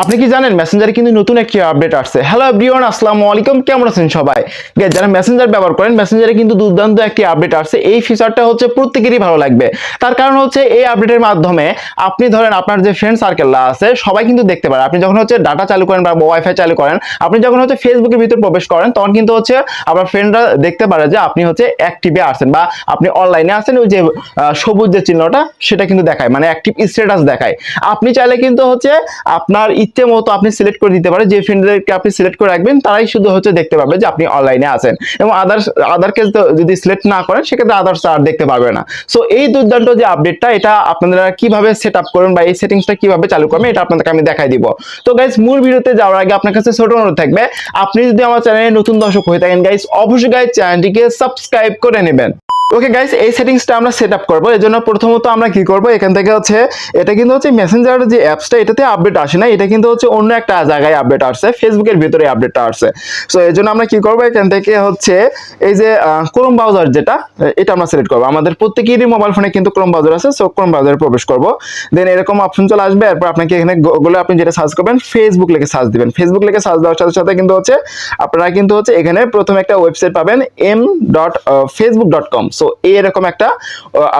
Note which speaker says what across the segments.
Speaker 1: আপনি কি জানেন মেসেঞ্জারে কিন্তু নতুন একটি আপডেট আসছে। হ্যালো এভরিওয়ান আসসালামু আলাইকুম। কেমন আছেন সবাই? যারা মেসেঞ্জার ব্যবহার করেন মেসেঞ্জারে কিন্তু দুর্দান্ত একটি আপডেট আসছে। এই ফিচারটা হচ্ছে প্রত্যেকেরই ভালো লাগবে। তার কারণ হচ্ছে এই আপডেটের মাধ্যমে আপনি ধরেন আপনার যে ফ্রেন্ড সার্কেলরা আছে, সবাই কিন্তু দেখতে পারে। আপনি যখন হচ্ছে ডাটা চালু করেন বা ওয়াইফাই চালু করেন, আপনি যখন হচ্ছে ফেসবুকের ভিতর প্রবেশ করেন, তখন কিন্তু হচ্ছে আপনার ফ্রেন্ডরা দেখতে পারে যে আপনি হচ্ছে অ্যাক্টিভে আছেন বা আপনি অনলাইনে আছেন। ওই যে সবুজ যে চিহ্নটা, সেটা কিন্তু দেখায়। মানে অ্যাক্টিভ স্ট্যাটাস দেখায়। আপনি চাইলে কিন্তু হচ্ছে আপনার ইচ্ছে মতো আপনি সিলেক্ট করে দিতে পারেন। যে ফ্রেন্ডদেরকে আপনি সিলেক্ট করে রাখবেন, তারাই শুধু হচ্ছে দেখতে পাবে যে আপনি অনলাইনে আছেন। এবং আদার্স আদার কেস যদি সিলেক্ট না করেন, সেক্ষেত্রে আদার্স আর দেখতে পাবে না। সো এই দুর্দান্ত যে আপডেটটা এটা আপনারা কীভাবে সেট আপ করবেন বা এই সেটিংসটা কীভাবে চালু করবেন, এটা আপনাদেরকে আমি দেখাই দিব। তো গাইজ মূল ভিডিওতে যাওয়ার আগে আপনার কাছে ছোট অনুরোধ থাকবে, আপনি যদি আমার চ্যানেলে নতুন দর্শক হয়ে থাকেন গাইজ অবশ্যই গাইজ চ্যানেলটিকে সাবস্ক্রাইব করে নেবেন। ওকে গাইস এই সেটিংসটা আমরা সেট আপ করব। এর জন্য প্রথমত আমরা কি করব? এখান থেকে হচ্ছে, এটা কিন্তু হচ্ছে মেসেঞ্জার যে অ্যাপসটা এটাতে আপডেট আসে না। এটা কিন্তু হচ্ছে অন্য একটা জায়গায় আপডেট আসছে। ফেসবুকের ভিতরে আপডেটটা আসছে। সো এর জন্য আমরা কি করব? এখান থেকে হচ্ছে, এই যে ক্রোম ব্রাউজার যেটা, এটা আমরা সিলেক্ট করব। আমাদের প্রত্যেকেরই মোবাইল ফোনে কিন্তু ক্রোম ব্রাউজার আছে সো ক্রোম ব্রাউজারে প্রবেশ করব। দেন এরকম অপশন চলে আসবে। এরপর আপনাকে এখানে গুগলে আপনি যেটা সার্চ করবেন ফেসবুক লিখে সার্চ দিবেন। ফেসবুক লিখে সার্চ দেওয়ার সাথে সাথে কিন্তু হচ্ছে, আপনারা কিন্তু হচ্ছে এখানে প্রথমে একটা ওয়েবসাইট পাবেন M dot Facebook dot com so এরকম একটা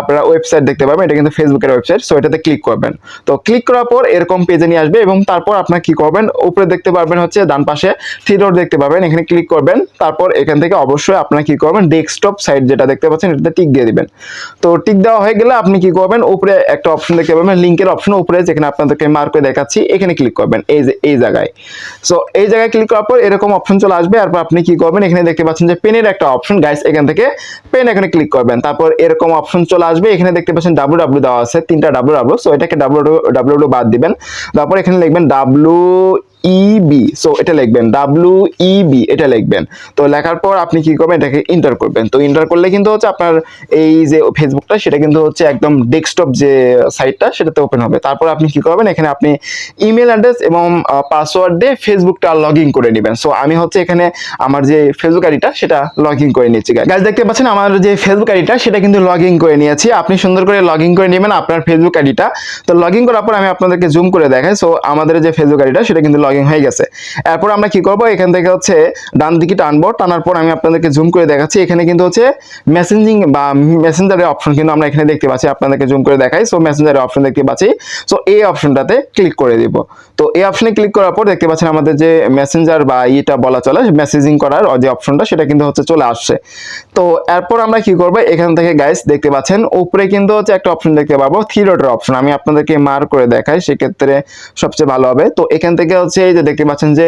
Speaker 1: আপনারা ওয়েবসাইট দেখতে পাবেন। এটা কিন্তু ফেসবুকের ওয়েবসাইট সো এটাতে ক্লিক করবেন। তো ক্লিক করার পর এরকম পেজে নিয়ে আসবে এবং তারপর আপনার কি করবেন? উপরে দেখতে পারবেন হচ্ছে ডান পাশে থ্রি ডট দেখতে পাবেন। এখানে ক্লিক করবেন। তারপর এখান থেকে অবশ্যই আপনারা কি করবেন? ডেস্কটপ সাইট যেটা দেখতে পাচ্ছেন, এটাতে টিক দিয়ে দিবেন। তো টিক দেওয়া হয়ে গেলে আপনি কি করবেন? উপরে একটা অপশন দেখতে পাবেন। লিঙ্কের অপশন উপরে, যেখানে আপনাদেরকে মার্ক করে দেখাচ্ছি, এখানে ক্লিক করবেন এই যে, এই জায়গায়। সো এই জায়গায় ক্লিক করার পর এরকম অপশন চলে আসবে। আর আপনি কি করবেন? এখানে দেখতে পাচ্ছেন যে পেনের একটা অপশন গাইস এখান থেকে পেন এখানে ক্লিক করবেন। তারপর এরকম অপশন চলে আসবে। এখানে দেখতে পাচ্ছেন ডাব্লু ডাব্লু দেওয়া আছে। তিনটা ডাব্লু ডাব্লু সো এটাকে ডাব্লু ডাব্লু বাদ দিবেন। তারপর এখানে লিখবেন ডাব্লু ইবি সো এটা লিখবেন ডাব্লু ইবি এটা লিখবেন। তো লেখার পর আপনি কি করবেন, এটাকে ইন্টার করবেন। তো ইন্টার করলে কিন্তু হচ্ছে আপনার এই যে ফেসবুকটা সেটা কিন্তু হচ্ছে একদম ডেস্কটপ যে সাইটটা সেটাতে ওপেন হবে। তারপর আপনি কি করবেন, এখানে আপনি ইমেল অ্যাড্রেস এবং পাসওয়ার্ড দিয়ে ফেসবুকটা লগ ইন করে নেবেন। সো আমি হচ্ছে এখানে আমার যে ফেসবুক আইডিটা সেটা লগ ইন করে নিচ্ছি। গাইজ দেখতে পাচ্ছেন আমার যে ফেসবুক আইডিটা সেটা কিন্তু লগ ইন করে নিয়েছি। আপনি সুন্দর করে লগ ইন করে নেবেন আপনার ফেসবুক আইডিটা তো লগ ইন করার পর আমি আপনাদেরকে জুম করে দেখাই। সো আমাদের যে ফেসবুক আইডিটা সেটা কিন্তু লগ হয়ে গেছে। এরপর আমরা কি করব? এখান থেকে হচ্ছে ডান দিকে টানবো। টানার পর আমি আপনাদেরকে জুম করে দেখাচ্ছি। এখানে কিন্তু হচ্ছে মেসেঞ্জিং বা মেসেঞ্জারের অপশন কিন্তু আমরা এখানে দেখতে পাচ্ছি। আপনাদেরকে জুম করে দেখাই। সো মেসেঞ্জারের অপশন দেখতে পাচ্ছি। সো এই অপশনটাতে ক্লিক করে দিব। তো, এই অপশনে ক্লিক করার পর দেখতে পাচ্ছেন আমাদের যে মেসেঞ্জার বা ইটা বলা চলে মেসেজিং করার যে অপশনটা সেটা কিন্তু হচ্ছে চলে আসছে। তো, এরপর আমরা কি করব? এখান থেকে গাইস দেখতে পাচ্ছেন, উপরে কিন্তু হচ্ছে একটা অপশন দেখতে পাবো থ্রি ডটের অপশন আমি আপনাদেরকে মার করে দেখাই, সেক্ষেত্রে সবচেয়ে ভালো হবে। তো, এখান থেকে হচ্ছে এই যে দেখতে পাচ্ছেন যে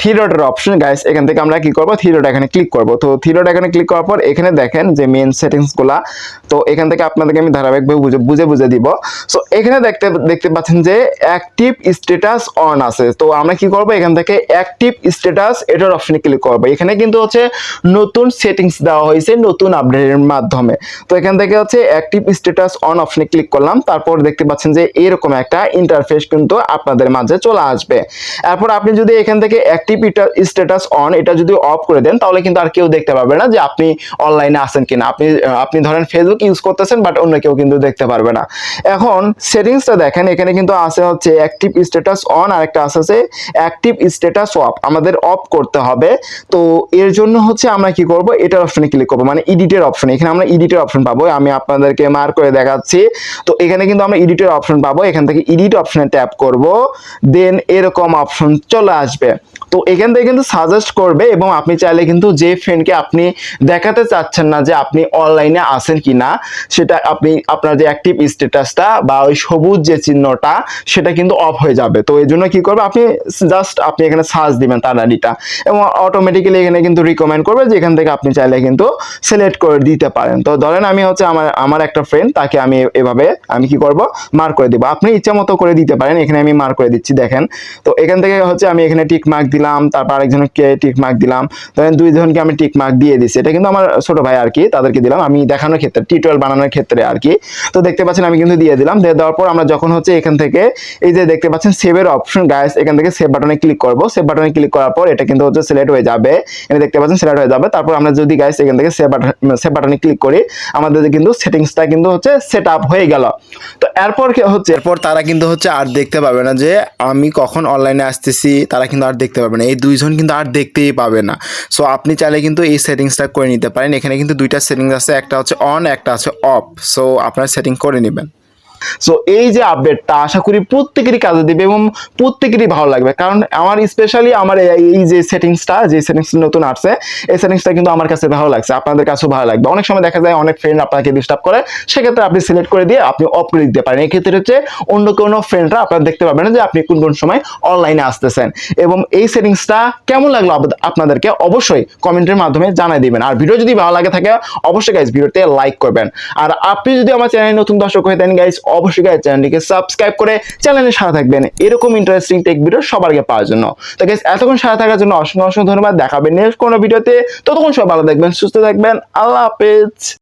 Speaker 1: থ্রি ডটের অপশন গাইস এখান থেকে আমরা কি করব? থ্রি ডট এখানে ক্লিক করব। তো থ্রি ডট এখানে ক্লিক করার পর এখানে দেখেন যে মেন সেটিংসগুলা, তো এখান থেকে আপনাদেরকে আমি ধারাবাহিকভাবে বুঝে বুঝে বুঝে দিব। সো এখানে দেখতে দেখতে পাচ্ছেন যে অ্যাক্টিভ স্ট্যাটাস অন আছে। তো আমরা কি করব? এখান থেকে অ্যাক্টিভ স্ট্যাটাস এটার অপশনে ক্লিক করব। এখানে কিন্তু হচ্ছে নতুন সেটিংস দেওয়া হয়েছে, নতুন আপডেটের মাধ্যমে। তো এখান থেকে হচ্ছে অ্যাক্টিভ স্ট্যাটাস অন অপশনে ক্লিক করলাম। তারপর দেখতে পাচ্ছেন যে এরকম একটা ইন্টারফেস কিন্তু আপনাদের মাঝে চলে আসবে। এরপর আপনি যদি এখান থেকে অ্যাক্টিভ স্ট্যাটাস অন এটা যদি অফ করে দেন, তাহলে কিন্তু আর কেউ দেখতে পারবে না যে আপনি অনলাইনে আছেন কিনা। আপনি আপনি ধরেন ফেসবুক ইউজ করতেছেন বাট অন্য কেউ কিন্তু দেখতে পারবে না। এখন সেটিংসটা দেখেন, এখানে কিন্তু আছে হচ্ছে অ্যাক্টিভ স্ট্যাটাস অন আর একটা আছে অ্যাক্টিভ স্ট্যাটাস অফ আমাদের অফ করতে হবে। তো এর জন্য হচ্ছে আমরা কি করব? এটার অপশনে ক্লিক করব মানে এডিটের অপশন এখানে আমরা এডিটের অপশন পাবো, আমি আপনাদেরকে মার করে দেখাচ্ছি। তো এখানে কিন্তু আমরা এডিটের অপশন পাবো, এখান থেকে এডিট অপশনে ট্যাপ করব। দেন এরকম অপশন চলে আসবে। তো এখান থেকে কিন্তু সাজেস্ট করবে এবং আপনি চাইলে কিন্তু যে ফ্রেন্ডকে আপনি দেখাতে চাচ্ছেন না যে আপনি অনলাইনে আছেন কি না সেটা আপনি আপনার যে অ্যাক্টিভ স্ট্যাটাসটা বা ওই সবুজ যে চিহ্নটা, সেটা কিন্তু অফ হয়ে যাবে। তো এই জন্য কি করবে? আপনি জাস্ট আপনি এখানে সার্চ দিবেন তার এবং অটোমেটিক্যালি এখানে কিন্তু রিকমেন্ড করবে যে এখান থেকে আপনি চাইলে কিন্তু সিলেক্ট করে দিতে পারেন। তো ধরেন আমি হচ্ছে আমার আমার একটা ফ্রেন্ড তাকে আমি এভাবে আমি কি করব? মার্ক করে দিব। আপনি ইচ্ছা মতো করে দিতে পারেন। এখানে আমি মার্ক করে দিচ্ছি, দেখেন। তো এখান থেকে হচ্ছে আমি এখানে টিক মার্ক দিলাম। দিলাম, তারপর আরেকজনকে টিক মার্ক দিলাম। ধরেন দুইজনকে আমি টিক মার্ক দিয়ে দিছি। এটা কিন্তু আমার ছোট ভাই আর কি, তাদেরকে দিলাম। আমি দেখানোর ক্ষেত্রে টিউটোরিয়াল বানানোর ক্ষেত্রে আর কি। তো দেখতে পাচ্ছেন আমি কিন্তু দিয়ে দিলাম। দিয়ে দেওয়ার পর আমরা যখন হচ্ছে এখান থেকে, এই যে দেখতে পাচ্ছেন সেভের অপশন গাইস এখান থেকে সেভ বাটনে ক্লিক করব। সেভ বাটনে ক্লিক করার পর এটা কিন্তু হচ্ছে সিলেক্ট হয়ে যাবে। এখানে দেখতে পাচ্ছেন সিলেক্ট হয়ে যাবে। তারপর আমরা যদি গাইস এখান থেকে সেভ বাটন সেভ বাটনে ক্লিক করি, আমাদের কিন্তু সেটিংসটা কিন্তু হচ্ছে সেট আপ হয়ে গেল। তো এরপর হচ্ছে? এরপর তারা কিন্তু হচ্ছে আর দেখতে পাবে না যে আমি কখন অনলাইনে আসতেছি, তারা কিন্তু আর দেখতে পাবে না এই দুইজন কিন্তু আর দেখতেই পাবে না। সো আপনি চাইলে কিন্তু এই সেটিংসটা করে নিতে পারেন। এখানে কিন্তু দুইটা সেটিংস আছে, একটা হচ্ছে অন, একটা আছে অফ। সো আপনার সেটিং করে নেবেন। সো এই যে আপডেটটা আশা করি প্রত্যেকেরই কাজে দিবে এবং প্রত্যেকেরই ভালো লাগবে। কারণ আমার স্পেশালি আমার এই- যে সেটিংসটা যে সেটিংস নতুন আসছে, এই সেটিংসটা কিন্তু আমার কাছে ভালো লাগছে, আপনাদের কাছেও ভালো লাগবে। অনেক সময় দেখা যায় অনেক ফ্রেন্ড আপনাকে ডিস্টার্ব করে, সেক্ষেত্রে আপনি সিলেক্ট করে দিয়ে আপনি অফ করে দিতে পারেন। এক্ষেত্রে হচ্ছে অন্য কোনো ফ্রেন্ডরা আপনারা দেখতে পাবেন না যে আপনি কোন কোন সময় অনলাইনে আসতেছেন। এবং এই সেটিংসটা কেমন লাগল আপনাদেরকে অবশ্যই কমেন্টের মাধ্যমে জানাই দিবেন। আর ভিডিও যদি ভালো লাগে থাকে, অবশ্যই গাইজ ভিডিওতে লাইক করবেন। আর আপনি যদি আমার চ্যানেলে নতুন দর্শক হয়ে থাকেন গাইজ অবশ্যই গাইজ চ্যানেলটিকে সাবস্ক্রাইব করে চ্যানেলে সাথে থাকবেন। এরকম ইন্টারেস্টিং টেক ভিডিও সবার আগে পাওয়ার জন্য। তো গাইজ এতক্ষণ সাথে থাকার জন্য অসংখ্য অসংখ্য ধন্যবাদ। দেখাবেন নেক্সট কোনো ভিডিওতে ততক্ষণ সব ভালো থাকবেন, সুস্থ থাকবেন। আল্লাহ হাফেজ।